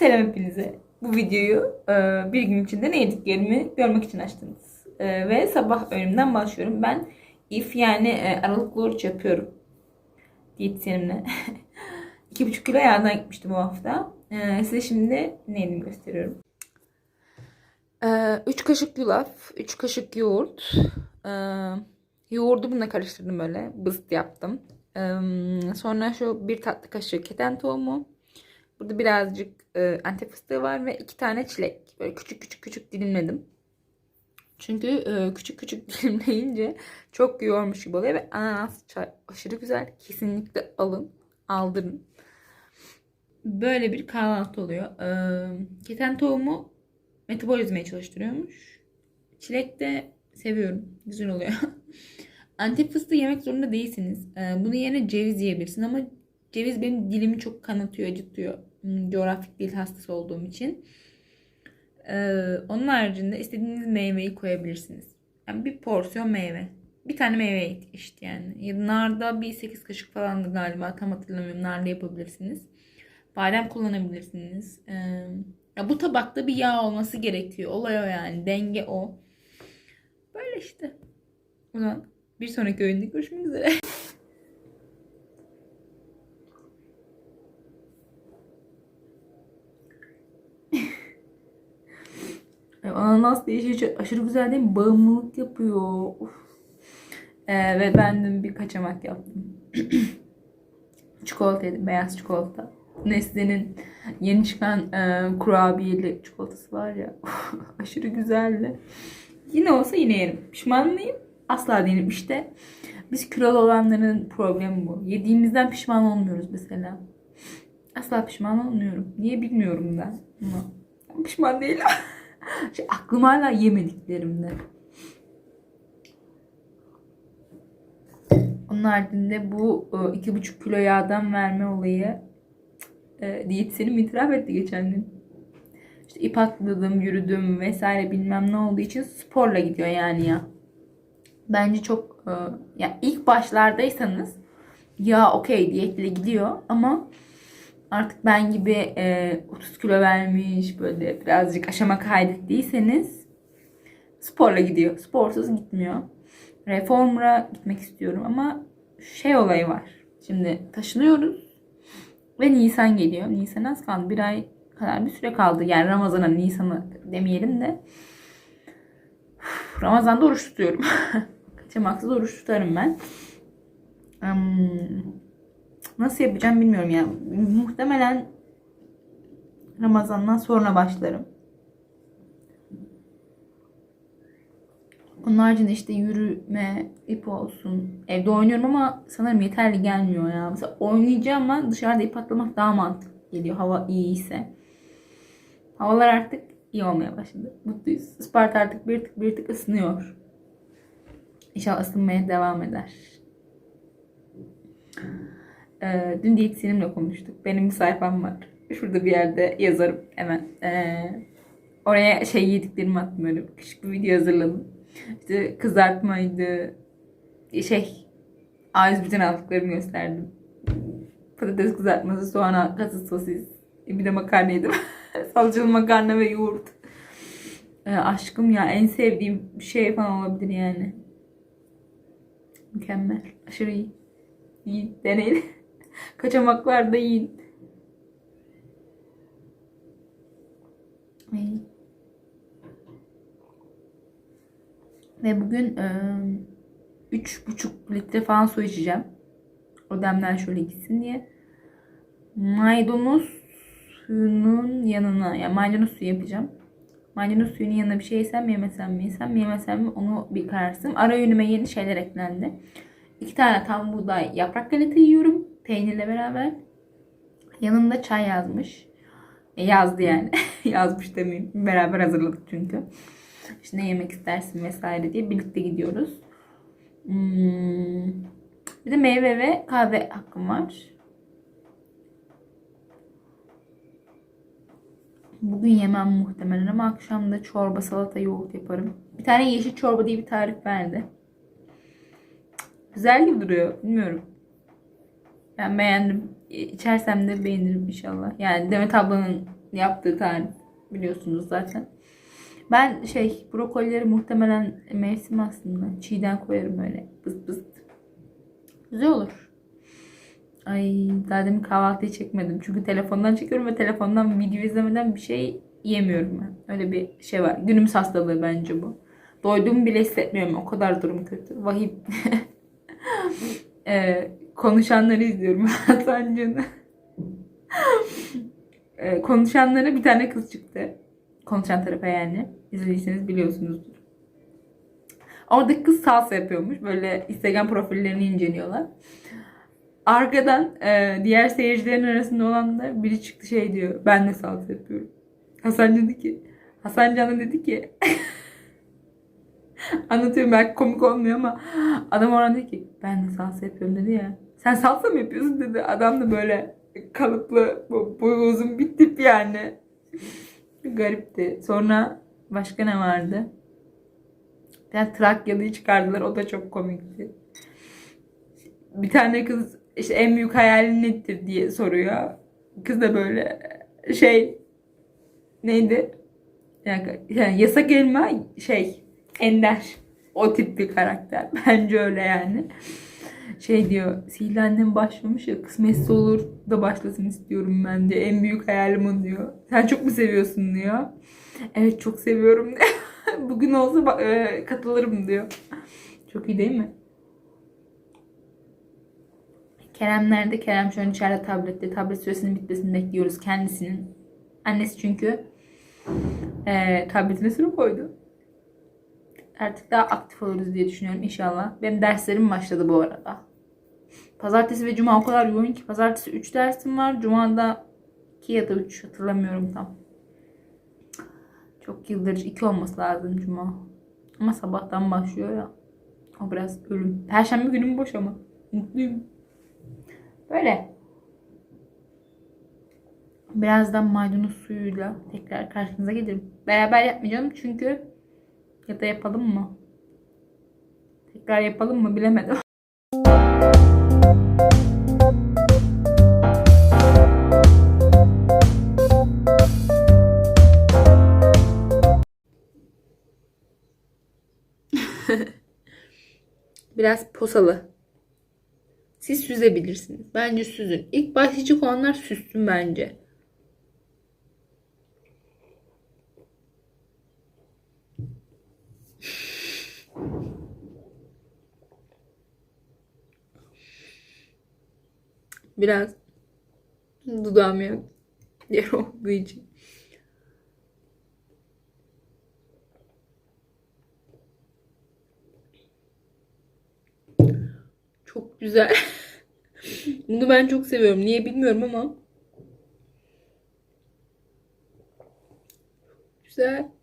Selam hepinize. Bu videoyu e, bir gün içinde ne yediklerimi görmek için açtınız. E, ve sabah öğünümden başlıyorum. Ben if yani e, aralıklı oruç yapıyorum. Diyetisyenimle. 2,5 kilo yağdan gitmiştim bu hafta. Size şimdi ne yediğimi gösteriyorum. 3 kaşık yulaf, 3 kaşık yoğurt. Yoğurdu bununla karıştırdım böyle. Bıst yaptım. Sonra şu bir tatlı kaşığı keten tohumu. Burada birazcık e, antep fıstığı var ve iki tane çilek. Böyle küçük küçük küçük dilimledim. Çünkü e, küçük küçük dilimleyince çok yoğurmuş gibi oluyor ve ananas çay aşırı güzel. Kesinlikle alın, aldırın. Böyle bir kahvaltı oluyor. E, keten tohumu metabolizmayı çalıştırıyormuş. Çilek de seviyorum. Güzel oluyor. Antep fıstığı yemek zorunda değilsiniz. E, bunun yerine ceviz yiyebilirsin ama ceviz benim dilimi çok kanatıyor, acıtıyor. Hmm, Coğrafik dil hastası olduğum için. Ee, onun haricinde istediğiniz meyveyi koyabilirsiniz. Yani bir porsiyon meyve. Bir tane meyve işte yani. Ya narda bir 8 kaşık falandı galiba. Tam hatırlamıyorum. Narda yapabilirsiniz. Badem kullanabilirsiniz. Ee, ya bu tabakta bir yağ olması gerekiyor. Olay o yani. Denge o. Böyle işte. O bir sonraki oyunda görüşmek üzere. Ay, Ananas çok aşırı güzel değil mi? Bağımlılık yapıyor. Ee, ve ben dün bir kaçamak yaptım. çikolata yedim. Beyaz çikolata. Nestle'nin yeni çıkan e, kurabiyeli çikolatası var ya. aşırı güzeldi. Yine olsa yine yerim. Pişman mıyım? Asla değilim. İşte biz kilolu olanların problemi bu. Yediğimizden pişman olmuyoruz mesela. Asla pişman olmuyorum. Niye bilmiyorum ben. Ama pişman değilim. Şey, aklım hala yemediklerimde. Onun haricinde bu e, iki buçuk kilo yağdan verme olayı e, diyetisyenim itiraf etti geçen gün. İşte ip atladım, yürüdüm vesaire bilmem ne olduğu için sporla gidiyor yani ya. Bence çok e, ya ilk başlardaysanız ya okey diyetle gidiyor ama artık ben gibi e, 30 kilo vermiş böyle birazcık aşama kaydettiyseniz sporla gidiyor. Sporsuz gitmiyor. Reformer'a gitmek istiyorum ama şey olayı var. Şimdi taşınıyoruz ve Nisan geliyor. Nisan az kaldı. Bir ay kadar bir süre kaldı. Yani Ramazan'a Nisan'a demeyelim de. Ramazan'da oruç tutuyorum. Kaçamaksız oruç tutarım ben. Hmm. Nasıl yapacağım bilmiyorum ya. Muhtemelen Ramazan'dan sonra başlarım. Onun haricinde işte yürüme, ip olsun. Evde oynuyorum ama sanırım yeterli gelmiyor ya. Mesela oynayacağım ama dışarıda ip atlamak daha mantıklı geliyor. Hava iyi ise. Havalar artık iyi olmaya başladı. Mutluyuz. Isparta artık bir tık bir tık ısınıyor. İnşallah ısınmaya devam eder. Ee, dün diyetisyenimle konuştuk. Benim bir sayfam var. Şurada bir yerde yazarım hemen. Ee, oraya şey yediklerimi öyle. Küçük bir video hazırladım. İşte kızartmaydı. Şey A101'den aldıklarımı gösterdim. Patates kızartması, soğan halkası, sosis. Bir de makarna yedim. Salçalı makarna ve yoğurt. Ee, aşkım ya en sevdiğim şey falan olabilir yani. Mükemmel. Aşırı iyi. Yiyin. Deneyin. Kaçamaklar da yiyin. Ve bugün e, üç buçuk litre falan su içeceğim. O demler şöyle gitsin diye. Maydanoz suyunun yanına, yani maydanoz suyu yapacağım. Maydanoz suyunun yanına bir şey yesem mi yemesem mi yesem mi yemesem mi onu bir kararsızım. Ara öğünüme yeni şeyler eklendi. İki tane tam buğday yaprak galeta yiyorum. Peynirle beraber. Yanında çay yazmış. E, yazdı yani. Yazmış demeyeyim. Beraber hazırladık çünkü. İşte ne yemek istersin vesaire diye birlikte gidiyoruz. Hmm. Bir de meyve ve kahve hakkım var. Bugün yemem muhtemelen ama akşam da çorba, salata, yoğurt yaparım. Bir tane yeşil çorba diye bir tarif verdi. Güzel gibi duruyor. Bilmiyorum. Ben beğendim. İçersem de beğenirim inşallah. Yani Demet ablanın yaptığı tarif. Biliyorsunuz zaten. Ben şey brokolileri muhtemelen mevsim aslında. Çiğden koyarım öyle. Bıs bıs. Güzel olur. Ay daha demin kahvaltıyı çekmedim. Çünkü telefondan çekiyorum ve telefondan video izlemeden bir şey yemiyorum ben. Öyle bir şey var. Günümüz hastalığı bence bu. Doyduğumu bile hissetmiyorum. O kadar durum kötü. Vahim. Ee, konuşanları izliyorum. Hasan Can'ı. Ee, konuşanlara bir tane kız çıktı. Konuşan tarafa yani. İzlediyseniz biliyorsunuzdur. Oradaki kız salsa yapıyormuş. Böyle Instagram profillerini inceliyorlar. Arkadan e, diğer seyircilerin arasında olan da biri çıktı şey diyor. Ben de salsa yapıyorum. Hasan dedi ki Hasan Can'a dedi ki anlatıyorum belki komik olmuyor ama adam oradan dedi ki ben de salsa yapıyorum dedi ya. Sen salsa mı yapıyorsun dedi. Adam da böyle kalıplı boyu uzun bir tip yani. Garipti. Sonra başka ne vardı? Bir tane Trakya'lıyı çıkardılar. O da çok komikti. Bir tane kız işte en büyük hayalin nedir diye soruyor. Kız da böyle şey neydi? Yani yasak elma şey Ender. O tip bir karakter. Bence öyle yani. Şey diyor. Sihirli annem başlamış ya kısmetse olur da başlasın istiyorum ben diyor. En büyük hayalim o diyor. Sen çok mu seviyorsun diyor. Evet çok seviyorum diyor. Bugün olsa e, katılırım diyor. Çok iyi değil mi? Kerem nerede? Kerem şu an içeride tablette. Tablet süresinin bitmesini bekliyoruz kendisinin. Annesi çünkü e, tabletine süre koydu. Artık daha aktif oluruz diye düşünüyorum inşallah. Benim derslerim başladı bu arada. Pazartesi ve cuma o kadar yoğun ki. Pazartesi 3 dersim var. Cuma'da 2 ya da 3 hatırlamıyorum tam. Çok yıldır 2 olması lazım cuma. Ama sabahtan başlıyor ya. O biraz ölüm. Perşembe günüm boş ama. Mutluyum. Böyle. Birazdan maydanoz suyuyla tekrar karşınıza gelirim. Beraber yapmayacağım çünkü ya da yapalım mı? Tekrar yapalım mı bilemedim. Biraz posalı. Siz süzebilirsiniz. Bence süzün. İlk başlayacak olanlar süssün bence. Biraz dudağım yok. Yer olduğu için. Çok güzel. Bunu ben çok seviyorum. Niye bilmiyorum ama. Güzel.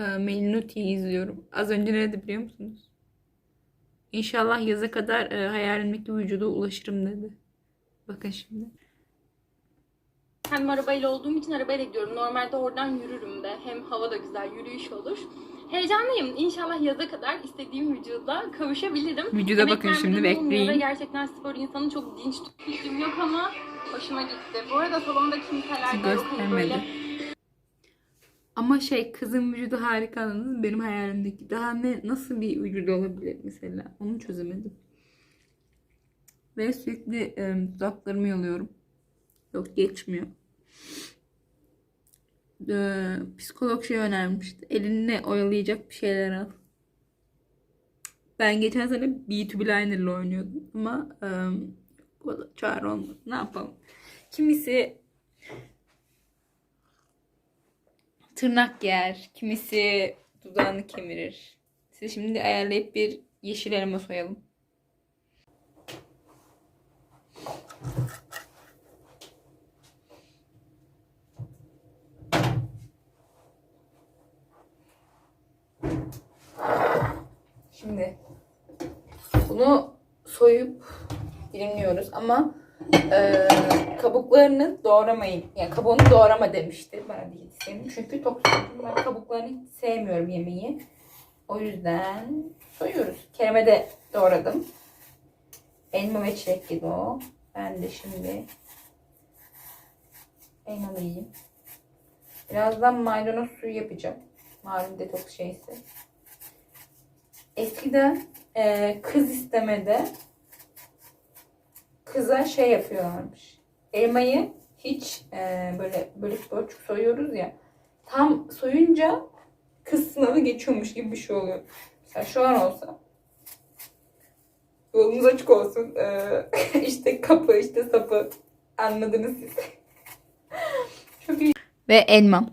Melinuti'yi izliyorum. Az önce ne dedi biliyor musunuz? İnşallah yaza kadar e, hayalimdeki vücuda ulaşırım dedi. Bakın şimdi. Hem arabayla olduğum için arabayla gidiyorum. Normalde oradan yürürüm de. Hem hava da güzel, yürüyüş olur. Heyecanlıyım. İnşallah yaza kadar istediğim vücuda kavuşabilirim. Vücuda Emek bakın şimdi, bekleyin. ve Gerçekten spor insanı çok dinç fikrim yok ama hoşuma gitti. Bu arada salonda kimseler var. O hani böyle Ama şey kızın vücudu harika anladınız? Benim hayalimdeki. Daha ne nasıl bir vücudu olabilir mesela? Onu çözemedim. Ve sürekli e, dudaklarımı yalıyorum. Yok geçmiyor. E, psikolog şey önermişti. Elinle oyalayacak bir şeyler al. Ben geçen sene Beauty Blender ile oynuyordum. Ama e, o da çare olmadı. Ne yapalım? Kimisi tırnak yer, kimisi dudağını kemirir. Size şimdi ayarlayıp bir yeşil elma soyalım. Şimdi bunu soyup dilimliyoruz ama e, kabuklarını doğramayın. Yani kabuğunu doğrama demişti. Bana diyetisyen. Benim. Çünkü tok. Ben kabuklarını hiç sevmiyorum yemeği. O yüzden soyuyoruz. Kereme de doğradım. Elma ve çilek gibi o. Ben de şimdi elmalı yiyeyim. Birazdan maydanoz suyu yapacağım. Malum detoks şeysi. Eskiden e, kız istemede kıza şey yapıyorlarmış. Elmayı hiç e, böyle bölük bölçük soyuyoruz ya. Tam soyunca kız sınavı geçiyormuş gibi bir şey oluyor. Mesela şu an olsa yolunuz açık olsun. Ee, işte kapı işte sapı anladınız siz. Çok iyi. Ve elmam.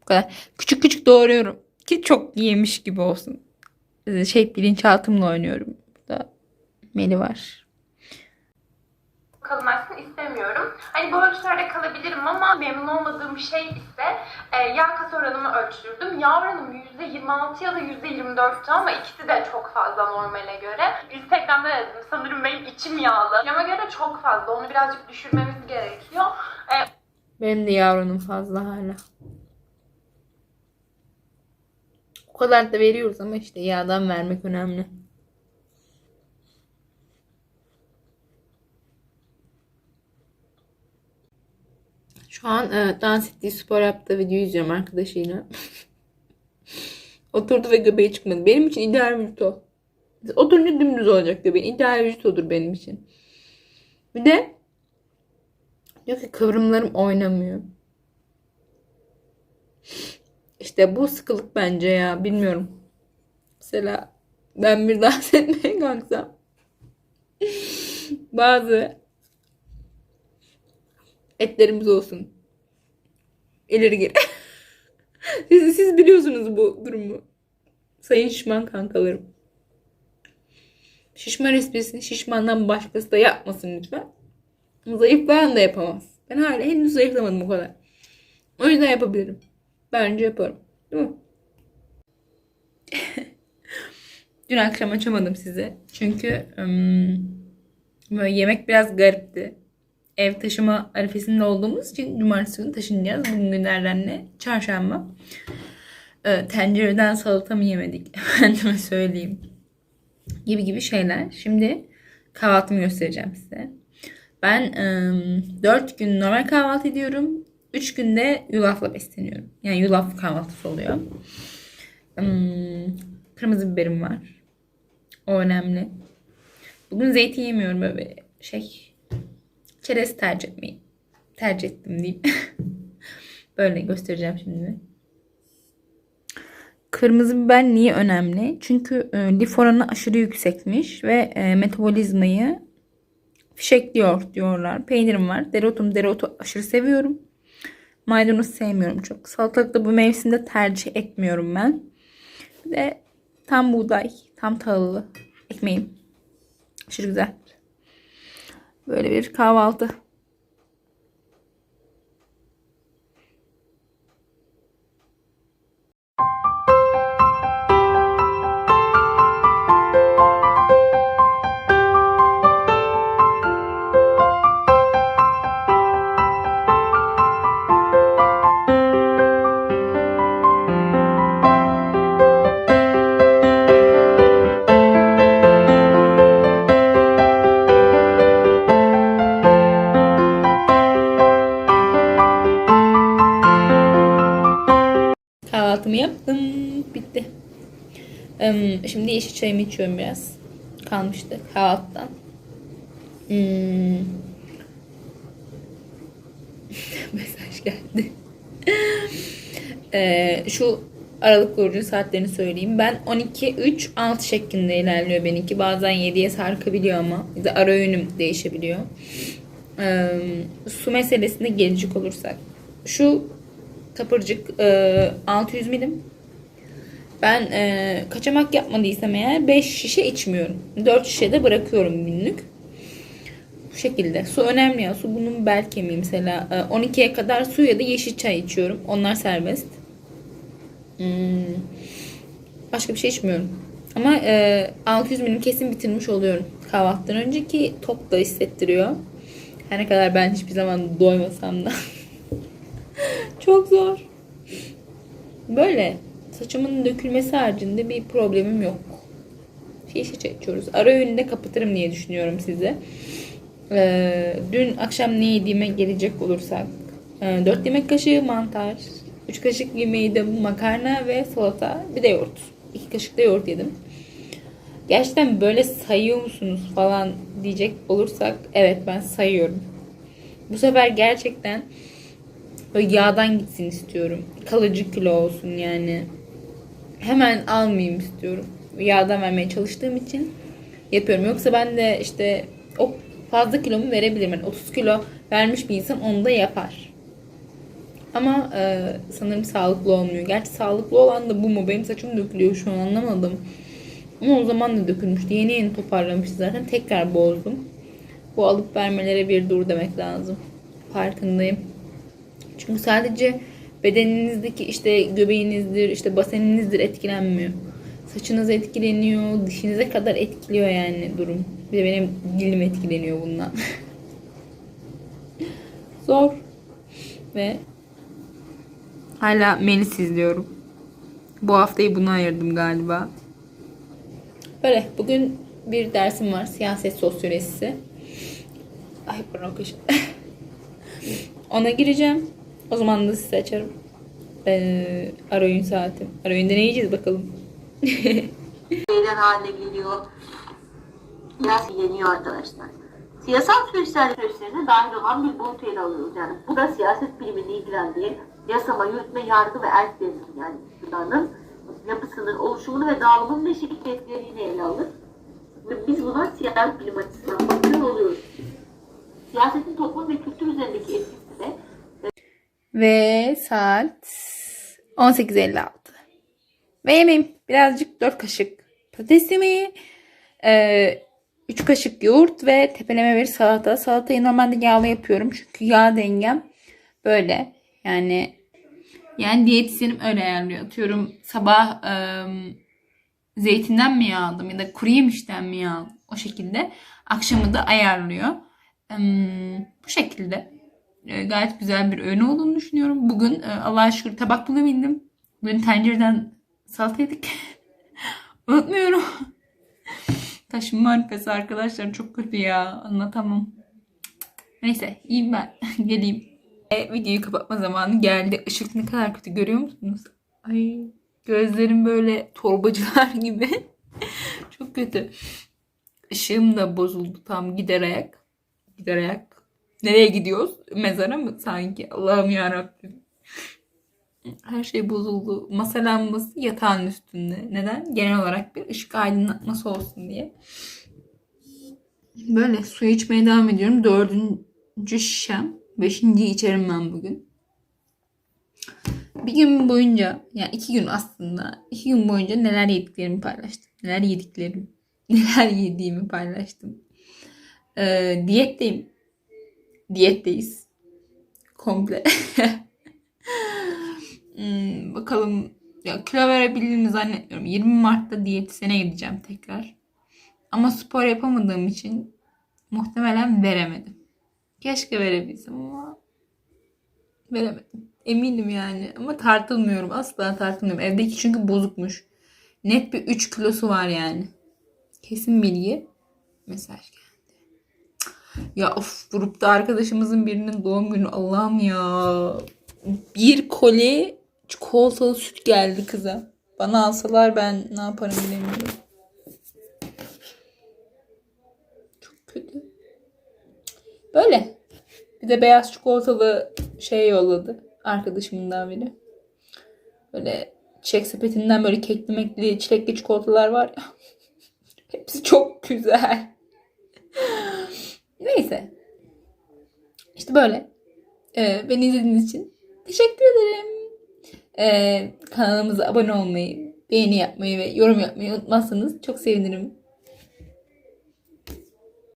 Bu kadar. Küçük küçük doğruyorum. Ki çok yemiş gibi olsun. Şey bilinçaltımla oynuyorum. Burada Meli var. Kalınlaşsın istemiyorum. Hani bu ölçülerde kalabilirim ama memnun olmadığım şey ise e, yağ kas oranımı ölçtürdüm. Yağ oranım %26 ya da %24'tü ama ikisi de çok fazla normale göre. Instagram'da yazdım. Sanırım benim içim yağlı. Yama göre çok fazla. Onu birazcık düşürmemiz gerekiyor. E, Benim de yavrunum fazla hala. O kadar da veriyoruz ama işte yağdan vermek önemli. Şu an e, dans ettiği spor yaptığı videoyu izliyorum arkadaşıyla. Oturdu ve göbeği çıkmadı. Benim için ideal vücut o. Oturunca dümdüz olacak göbeğin. İdeal vücut odur benim için. Bir de diyor ki kıvrımlarım oynamıyor. İşte bu sıkılık bence ya. Bilmiyorum. Mesela ben bir dans etmeye kalksam bazı etlerimiz olsun. İleri geri. siz, siz biliyorsunuz bu durumu. Sayın şişman kankalarım. Şişman esprisini şişmandan başkası da yapmasın lütfen. Zayıflayan da yapamaz. Ben hala henüz zayıflamadım o kadar. O yüzden yapabilirim. Bence yaparım. Değil mi? Dün akşam açamadım size. Çünkü böyle yemek biraz garipti. Ev taşıma arifesinde olduğumuz için cumartesi günü taşınacağız. Bugün günlerden ne? Çarşamba. Ee, tencereden salata mı yemedik? Efendime söyleyeyim. Gibi gibi şeyler. Şimdi kahvaltımı göstereceğim size. Ben ım, 4 gün normal kahvaltı ediyorum. 3 günde yulafla besleniyorum. Yani yulaf kahvaltısı oluyor. Im, kırmızı biberim var. O önemli. Bugün zeytin yemiyorum böyle şey. Çerez tercih etmeyi tercih ettim diyeyim. böyle göstereceğim şimdi. Kırmızı biber niye önemli? Çünkü e, lif oranı aşırı yüksekmiş ve e, metabolizmayı fişekliyor diyorlar. Peynirim var. Dereotum, dereotu aşırı seviyorum. Maydanoz sevmiyorum çok. Salatalıkta bu mevsimde tercih etmiyorum ben. Bir de tam buğday, tam tahıllı ekmeğim. Aşırı güzel. Böyle bir kahvaltı. Yeşil çayımı içiyorum biraz. Kalmıştı kahvaltıdan. Hmm. Mesaj geldi. Ee, şu aralık orucun saatlerini söyleyeyim. Ben 12, 3, 6 şeklinde ilerliyor benimki. Bazen 7'ye sarkabiliyor ama. De ara öğünüm değişebiliyor. Ee, su meselesinde gelecek olursak. Şu tapırcık e, 600 milim. Ben e, kaçamak yapmadıysam eğer 5 şişe içmiyorum. 4 şişe de bırakıyorum günlük. Bu şekilde. Su önemli ya. Su bunun bel kemiği mesela. E, 12'ye kadar su ya da yeşil çay içiyorum. Onlar serbest. Hmm. Başka bir şey içmiyorum. Ama e, 600 milim kesin bitirmiş oluyorum kahvaltıdan önceki tok da hissettiriyor. Her ne kadar ben hiçbir zaman doymasam da. Çok zor. Böyle. Saçımın dökülmesi haricinde bir problemim yok. Şişe çekiyoruz. Ara öğünü de kapatırım diye düşünüyorum size. Ee, dün akşam ne yediğime gelecek olursak. 4 yemek kaşığı mantar. 3 kaşık yemeği de makarna ve salata. Bir de yoğurt. 2 kaşık da yoğurt yedim. Gerçekten böyle sayıyor musunuz falan diyecek olursak evet ben sayıyorum. Bu sefer gerçekten böyle yağdan gitsin istiyorum. Kalıcı kilo olsun yani. Hemen almayayım istiyorum. Yağdan vermeye çalıştığım için yapıyorum. Yoksa ben de işte o fazla kilomu verebilirim. Yani 30 kilo vermiş bir insan onu da yapar. Ama e, sanırım sağlıklı olmuyor. Gerçi sağlıklı olan da bu mu? Benim saçım dökülüyor şu an anlamadım. Ama o zaman da dökülmüştü. Yeni yeni toparlamıştı zaten. Tekrar bozdum. Bu alıp vermelere bir dur demek lazım. Farkındayım. Çünkü sadece bedeninizdeki işte göbeğinizdir, işte baseninizdir etkilenmiyor. Saçınız etkileniyor, dişinize kadar etkiliyor yani durum. Bir de benim dilim etkileniyor bundan. Zor. Ve hala Melis izliyorum. Bu haftayı buna ayırdım galiba. Böyle bugün bir dersim var. Siyaset sosyolojisi. Ay pardon. Ona gireceğim. O zaman da size açarım. Ee, arayün saatim. Arayünde ne yiyeceğiz bakalım. şeyler haline geliyor. Biraz yeniyor arkadaşlar. Siyasal süreçler süreçlerine dahil olan bir boyutu ele alıyoruz. Yani bu da siyaset bilimini ilgilendiği yasama, yürütme, yargı ve erk devleti yani iktidarın yapısının, oluşumunu ve dağılımının ve şirketlerini ele alır. Ve biz buna siyaset bilim açısından bakıyor oluyoruz. Siyasetin toplum ve kültür üzerindeki etkisi Ve saat 18.56. Ve yemeğim birazcık 4 kaşık patates yemeği, 3 kaşık yoğurt ve tepeleme bir salata. Salatayı normalde yağlı yapıyorum çünkü yağ dengem böyle. Yani yani diyetisyenim öyle ayarlıyor. Atıyorum sabah e, zeytinden mi yağ aldım ya da kuru yemişten mi yağ aldım. O şekilde. Akşamı da ayarlıyor. E, bu şekilde. E, gayet güzel bir öğün olduğunu düşünüyorum. Bugün e, Allah'a şükür tabak bulabildim. Bugün tencereden salata yedik. Unutmuyorum. Taşınma harifesi arkadaşlar çok kötü ya. Anlatamam. Neyse iyiyim ben. Geleyim. E, videoyu kapatma zamanı geldi. Işık ne kadar kötü görüyor musunuz? Ay gözlerim böyle torbacılar gibi. çok kötü. Işığım da bozuldu tam giderek. Giderek. Nereye gidiyoruz? Mezara mı sanki? Allah'ım yarabbim. Her şey bozuldu. Masa lambası yatağın üstünde. Neden? Genel olarak bir ışık aydınlatması olsun diye. Böyle su içmeye devam ediyorum. Dördüncü şişem. Beşinciyi içerim ben bugün. Bir gün boyunca, yani iki gün aslında, iki gün boyunca neler yediklerimi paylaştım. Neler yediklerim, neler yediğimi paylaştım. Ee, diyetteyim. Diyetteyiz. Komple. Hmm, bakalım ya kilo verebildiğini zannetmiyorum. 20 Mart'ta diyetisyene gideceğim tekrar. Ama spor yapamadığım için muhtemelen veremedim. Keşke verebilsem ama veremedim. Eminim yani. Ama tartılmıyorum. Asla tartılmıyorum. Evdeki çünkü bozukmuş. Net bir 3 kilosu var yani. Kesin bilgi. Mesaj geldi. Ya of grupta arkadaşımızın birinin doğum günü Allah'ım ya. Bir koli çikolatalı süt geldi kıza. Bana alsalar ben ne yaparım bilemiyorum. Çok kötü. Böyle. Bir de beyaz çikolatalı şey yolladı. Arkadaşımdan biri. Böyle çiçek sepetinden böyle kekli mekli çilekli çikolatalar var ya. Hepsi çok güzel. Neyse. İşte böyle. Ee, beni izlediğiniz için teşekkür ederim. Ee, kanalımıza abone olmayı, beğeni yapmayı ve yorum yapmayı unutmazsanız çok sevinirim.